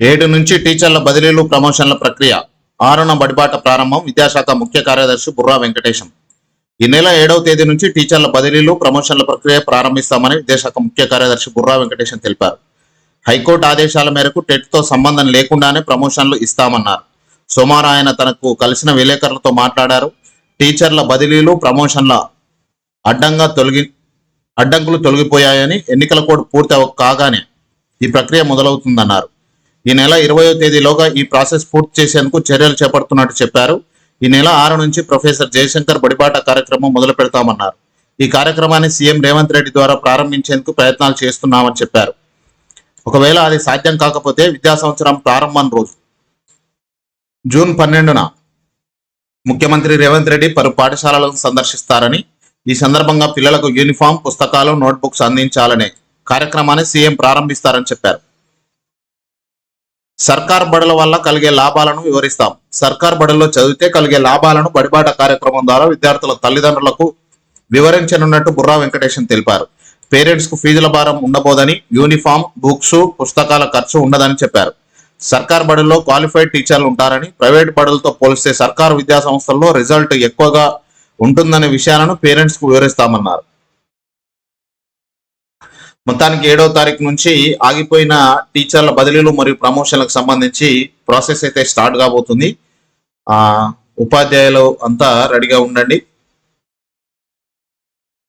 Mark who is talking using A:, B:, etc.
A: ఏడు నుంచి టీచర్ల బదిలీలు ప్రమోషన్ల ప్రక్రియ. ఆరున బడిబాట ప్రారంభం విద్యాశాఖ ముఖ్య కార్యదర్శి బుర్రా వెంకటేశం. ఈ నెల ఏడవ తేదీ నుంచి టీచర్ల బదిలీలు ప్రమోషన్ల ప్రక్రియ ప్రారంభిస్తామని విద్యాశాఖ ముఖ్య కార్యదర్శి బుర్రా వెంకటేశం తెలిపారు. హైకోర్టు ఆదేశాల మేరకు టెట్తో సంబంధం లేకుండానే ప్రమోషన్లు ఇస్తామన్నారు. సోమవారం ఆయన తనకు కలిసిన విలేకరులతో మాట్లాడారు. టీచర్ల బదిలీలు ప్రమోషన్ల అడ్డంగా తొలగి అడ్డంకులు తొలగిపోయాయని ఎన్నికల కోడ్ పూర్తి కాగానే ఈ ప్రక్రియ మొదలవుతుందన్నారు. ఈ నెల ఇరవయో తేదీలోగా ఈ ప్రాసెస్ పూర్తి చేసేందుకు చర్యలు చేపడుతున్నట్టు చెప్పారు. ఈ నెల ఆరు నుంచి ప్రొఫెసర్ జయశంకర్ బడిబాట కార్యక్రమం మొదలు పెడతామన్నారు. ఈ కార్యక్రమాన్ని సీఎం రేవంత్ రెడ్డి ద్వారా ప్రారంభించేందుకు ప్రయత్నాలు చేస్తున్నామని చెప్పారు. ఒకవేళ అది సాధ్యం కాకపోతే విద్యా సంవత్సరం ప్రారంభం రోజు. జూన్ పన్నెండున ముఖ్యమంత్రి రేవంత్ రెడ్డి పలు పాఠశాలలను సందర్శిస్తారని ఈ సందర్భంగా పిల్లలకు యూనిఫామ్ పుస్తకాలు నోట్బుక్స్ అందించాలనే కార్యక్రమాన్ని సీఎం ప్రారంభిస్తారని చెప్పారు. సర్కార్ బడుల వల్ల కలిగే లాభాలను వివరిస్తాం. సర్కార్ బడుల్లో చదివితే కలిగే లాభాలను బడిబాట కార్యక్రమం ద్వారా విద్యార్థుల తల్లిదండ్రులకు వివరించనున్నట్టు బుర్రా వెంకటేశం తెలిపారు. పేరెంట్స్కు ఫీజుల భారం ఉండబోదని యూనిఫామ్ బుక్స్ పుస్తకాల ఖర్చు ఉండదని చెప్పారు. సర్కార్ బడుల్లో క్వాలిఫైడ్ టీచర్లు ఉంటారని ప్రైవేట్ బడులతో పోలిస్తే సర్కారు విద్యా సంస్థల్లో రిజల్ట్ ఎక్కువగా ఉంటుందనే విషయాలను పేరెంట్స్కు వివరిస్తామన్నారు. మొత్తానికి ఏడవ తారీఖు నుంచి ఆగిపోయిన టీచర్ల బదిలీలు మరియు ప్రమోషన్లకు సంబంధించి ప్రాసెస్ అయితే స్టార్ట్ కాబోతుంది. ఆ ఉపాధ్యాయులు అంతా రెడీగా ఉండండి.